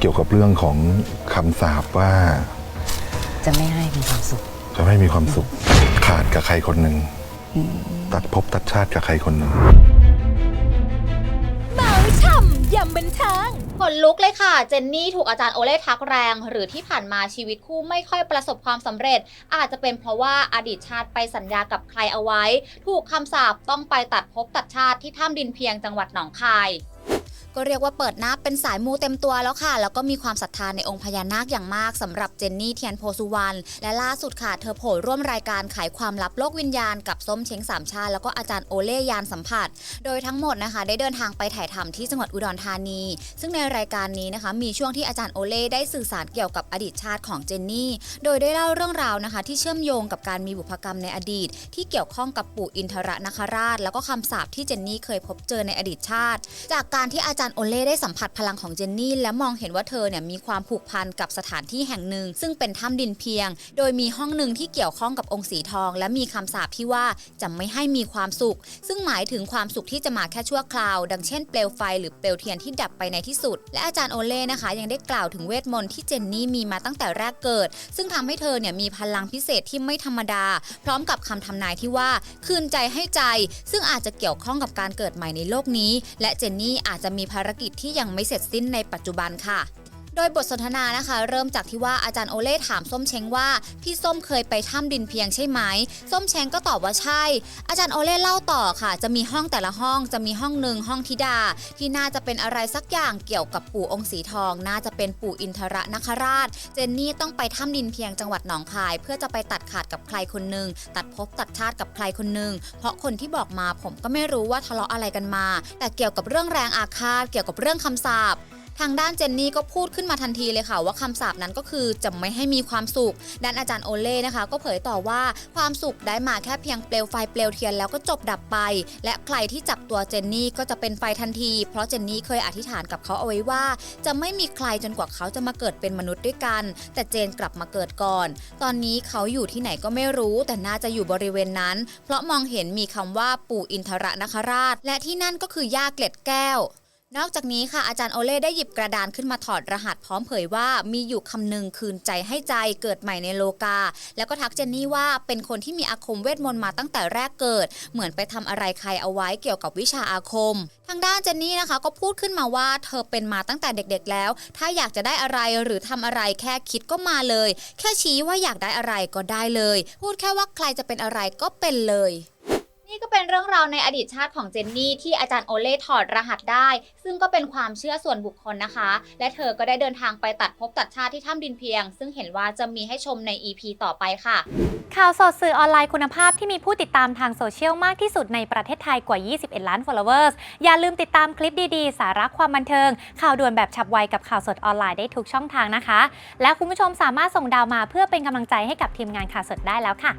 เกี่ยวกับเรื่องของคำสาปว่าจะไม่ให้มีความสุข จะไม่มีความสุขขาดกับใครคนหนึ่งตัดภพตัดชาติกับใครคนหนึ่งเมาช่ำยำบันเทิงขนลุกเลยค่ะ เจนนี่ถูกอาจารย์โอเล่ทักแรง หรือที่ผ่านมาชีวิตคู่ไม่ค่อยประสบความสำเร็จ อาจจะเป็นเพราะว่าอดีตชาติไปสัญญากับใครเอาไว้ ถูกคำสาปต้องไปตัดภพตัดชาติที่ถ้ำดินเพียงจังหวัดหนองคาย ก็เรียกว่าเปิดหน้าเป็นสายมูเต็มตัวแล้วค่ะ แล้วก็มีความศรัทธาในองค์พญานาคอย่างมากสำหรับเจนนี่เทียนโพสุวรรณและล่าสุดค่ะ เธอโผล่ร่วมรายการไขความลับโลกวิญญาณกับส้มเช้งสามชาติแล้วก็อาจารย์โอเล่ยานสัมผัส โดยทั้งหมดนะคะ ได้เดินทางไปถ่ายทำที่จังหวัดอุดรธานี ซึ่งในรายการนี้นะคะ มีช่วงที่อาจารย์โอเล่ได้สื่อสารเกี่ยวกับอดีตชาติของเจนนี่ โดยได้เล่าเรื่องราวนะคะ ที่เชื่อมโยงกับการมีบุพกรรมในอดีต ที่เกี่ยวข้องกับปู่อินทรนคราช แล้วก็คำสาปที่เจนนี่เคยพบเจอในอดีตชาติ จากการที่อาจารย์โอเล่ได้สัมผัสพลังของเจนนี่และมองเห็นว่าเธอเนี่ยมีความผูกพันกับสถานที่แห่งหนึ่ง ซึ่งเป็นถ้ำดินเพียง โดยมีห้องหนึ่งที่เกี่ยวข้องกับองค์สีทอง และมีคำสาปที่ว่าจะไม่ให้มีความสุข ซึ่งหมายถึงความสุขที่จะมาแค่ชั่วคราว ดังเช่นเปลวไฟหรือเปลวเทียนที่ดับไปในที่สุด และอาจารย์โอเล่นะคะยังได้กล่าวถึงเวทมนต์ที่เจนนี่มีมาตั้งแต่แรกเกิด ซึ่งทำให้เธอเนี่ยมีพลังพิเศษที่ไม่ธรรมดา พร้อมกับคำทำนายที่ว่าคืนใจให้ใจ ซึ่งอาจจะเกี่ยวข้องกับการเกิดใหม่ในโลกนี้ และเจนนี่อาจจะมีภารกิจที่ยังไม่เสร็จสิ้นในปัจจุบันค่ะ โดยบทสนทนานะคะ เริ่มจากที่ว่าอาจารย์โอเล่ถามส้มเช้งว่า พี่ส้มเคยไปถ้ำดินเพียงใช่ไหม ส้มเช้งก็ตอบว่าใช่ อาจารย์โอเล่เล่าต่อค่ะ จะมีห้องแต่ละห้องจะมีห้องหนึ่งห้องธิดา ที่น่าจะเป็นอะไรสักอย่างเกี่ยวกับปู่องค์สีทอง น่าจะเป็นปู่อินทรนคราช เจนนี่ต้องไปถ้ำดินเพียงจังหวัดหนองคาย เพื่อจะไปตัดขาดกับใครคนหนึ่งตัดภพตัดชาติกับใครคนหนึ่งเพราะคนที่บอกมาผมก็ไม่รู้ว่าทะเลาะอะไรกันมา แต่เกี่ยวกับเรื่องแรงอาฆาตเกี่ยวกับเรื่องคำสาป ทางด้านเจนนี่ก็พูดขึ้นมาทันทีเลยค่ะ ว่าคำสาปนั้นก็คือจะไม่ให้มีความสุขด้านอาจารย์โอเล่นะคะ ก็เผยต่อว่าความสุขได้มาแค่เพียงเปลวไฟเปลวเทียนแล้วก็จบดับไป และใครที่จับตัวเจนนี่ก็จะเป็นไฟทันที เพราะเจนนี่เคยอธิษฐานกับเขาเอาไว้ว่า จะไม่มีใครจนกว่าเขาจะมาเกิดเป็นมนุษย์ด้วยกัน แต่เจนกลับมาเกิดก่อน ตอนนี้เขาอยู่ที่ไหนก็ไม่รู้ แต่น่าจะอยู่บริเวณนั้น เพราะมองเห็นมีคำว่าปู่อินทรนคราช และที่นั่นก็คือย่าเกล็ดแก้ว นอกจากนี้ค่ะอาจารย์โอเล่ได้หยิบกระดานขึ้นมาถอดรหัสพร้อมเผยว่ามีอยู่คำหนึ่งคืนใจให้ใจเกิดใหม่ในโลกา แล้วก็ทักเจนนี่ว่าเป็นคนที่มีอาคมเวทมนต์มาตั้งแต่แรกเกิด เหมือนไปทำอะไรใครเอาไว้เกี่ยวกับวิชาอาคม ทางด้านเจนนี่นะคะ ก็พูดขึ้นมาว่าเธอเป็นมาตั้งแต่เด็กๆแล้ว ถ้าอยากจะได้อะไรหรือทำอะไรแค่คิดก็มาเลย แค่ชี้ว่าอยากได้อะไรก็ได้เลย พูดแค่ว่าใครจะเป็นอะไรก็เป็นเลย นี่ก็เป็นเรื่องราวในอดีตชาติของเจนนี่ที่อาจารย์โอเล่ถอดรหัสได้ ซึ่งก็เป็นความเชื่อส่วนบุคคลนะคะ และเธอก็ได้เดินทางไปตัดภพตัดชาติที่ถ้ำดินเพียง ซึ่งเห็นว่าจะมีให้ชมใน EP ต่อไปค่ะ ข่าวสดสื่อออนไลน์คุณภาพที่มีผู้ติดตามทางโซเชียลมากที่สุดในประเทศไทยกว่า 21 ล้าน followers อย่าลืมติดตามคลิปดีๆ สาระความบันเทิง ข่าวด่วนแบบฉับไวกับข่าวสดออนไลน์ได้ทุกช่องทางนะคะ และคุณผู้ชมสามารถส่งดาวมาเพื่อเป็นกำลังใจให้กับทีมงานข่าวสดได้แล้วค่ะ